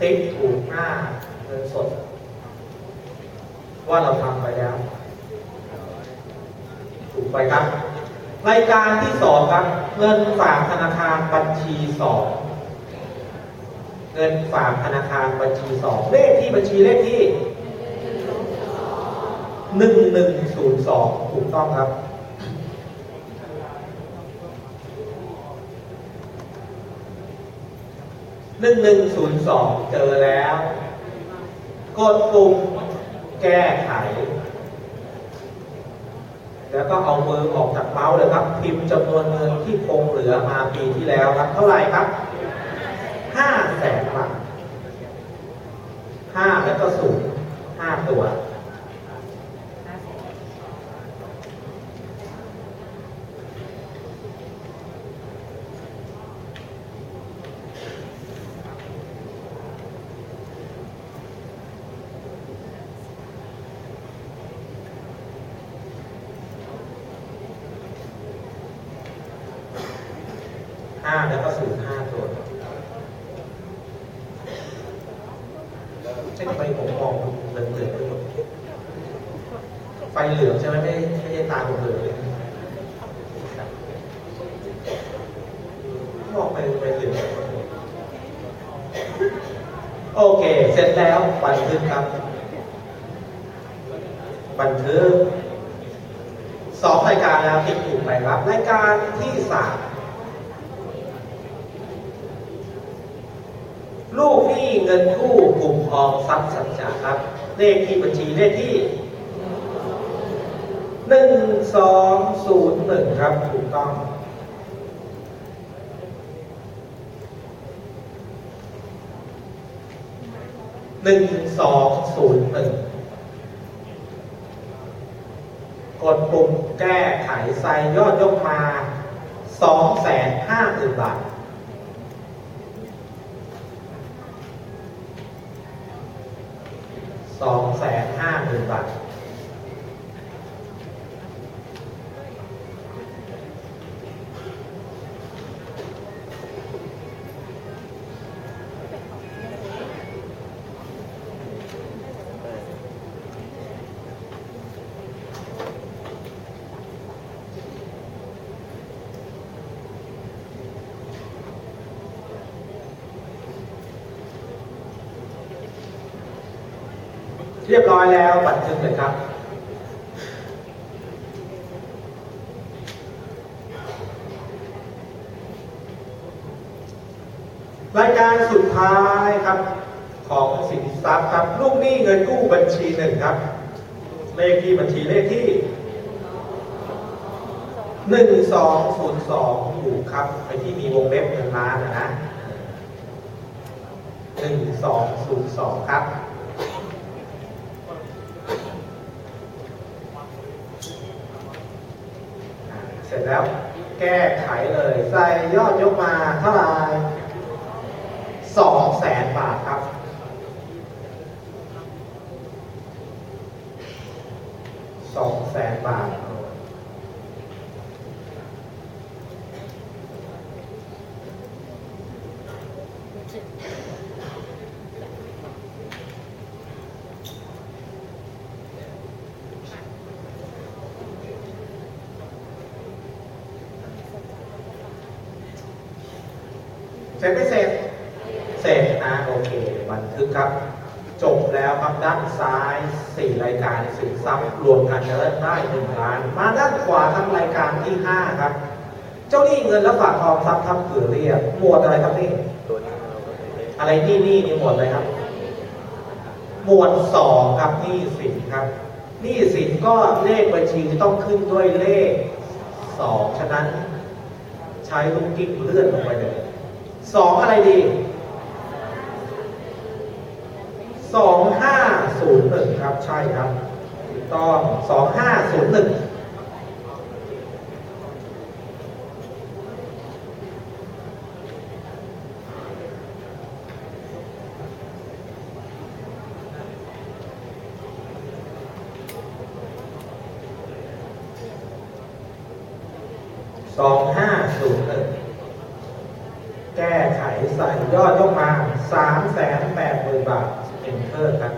ติ๊กถูกหน้าเงินสด ว่าเราทำไปแล้ว ถูกไปครับ รายการที่สองครับ เงินฝากธนาคารบัญชีสองเงินฝากธนาคารบัญชีสองเลขที่บัญชีเลขที่หนึ่งหนึ่งศูนย์สองถูกต้องครับ หนึ่งหนึ่งศูนย์สองเจอแล้ว กดปุ่มแก้ไข แล้วก็เอามือออกจากเมาส์เลยครับ พิมพ์จำนวนเงินที่คงเหลือมาปีที่แล้วครับ เท่าไหร่ครับห้าแสนบาทห้าแล้วก็ศูนย์ห้าตัว ห้าแล้วก็ศูนย์ห้าตัวใช่ทำไมผมมองเหลืองเหลืองไปหมดไฟเหลืองใช่ไหมไม่ไม่ใช่ตาผมเหลืองมองไปไปเหลืองโอเค เสร็จแล้วบันทึกครับ บันทึกสองรายการแล้วที่ถูกไปครับรายการที่สาม ลูกหนี้เงินกู้กลุ่มออมทรัพย์สัจจะครับ เลขที่บัญชีเลขที่หนึ่งสองศูนย์หนึ่งครับถูกต้องหนึ่งสองศูนย์หนึ่งกดปุ่มแก้ไขใส่ยอดยกมาสองแสนห้าหมื่นบาท สองแสนห้าหมื่นบาท เรียบร้อยแล้วบันทึกเลยครับรายการสุดท้ายครับของสินทรัพย์ครับลูกหนี้เงินกู้บัญชีหนึ่งครับ เลขที่บัญชีเลขที่หนึ่งสองศูนย์สองอยู่ครับไปที่มีวงเล็บเงินล้านนะนะหนึ่งสองศูนย์สองครับ เสร็จแล้วแก้ไขเลยใส่ยอดยกมาเท่าไหร่สองแสนบาทครับ สองแสนบาท เสร็จไม่เสร็จ เสร็จนะโอเคบันทึกครับ จบแล้วครับด้านซ้าย 4 รายการสินทรัพย์รวมกันจะได้หนึ่งล้าน มาด้านขวาครับรายการที่ 5 ครับ เจ้าหนี้เงินและฝากทองทรัพย์ทับเผื่อเรียกหมวดอะไรครับนี่อะไรนี่นี่นี่หมวดอะไรครับ หมวดสองครับนี้สินครับนี้สินก็เลขบัญชีจะต้องขึ้นด้วยเลขสองฉะนั้น ใช้ลูกกิ๊กเลื่อนลงไปเลย สองอะไรดีสองห้าศูนย์หนึ่งครับ ใช่ครับถูกต้องสองห้าศูนย์หนึ่งสองห้าศูนย์ แก้ไขใส่ยอดยกมา3 8 0 0 0 0 บาทเอ็นเตอร์ครับ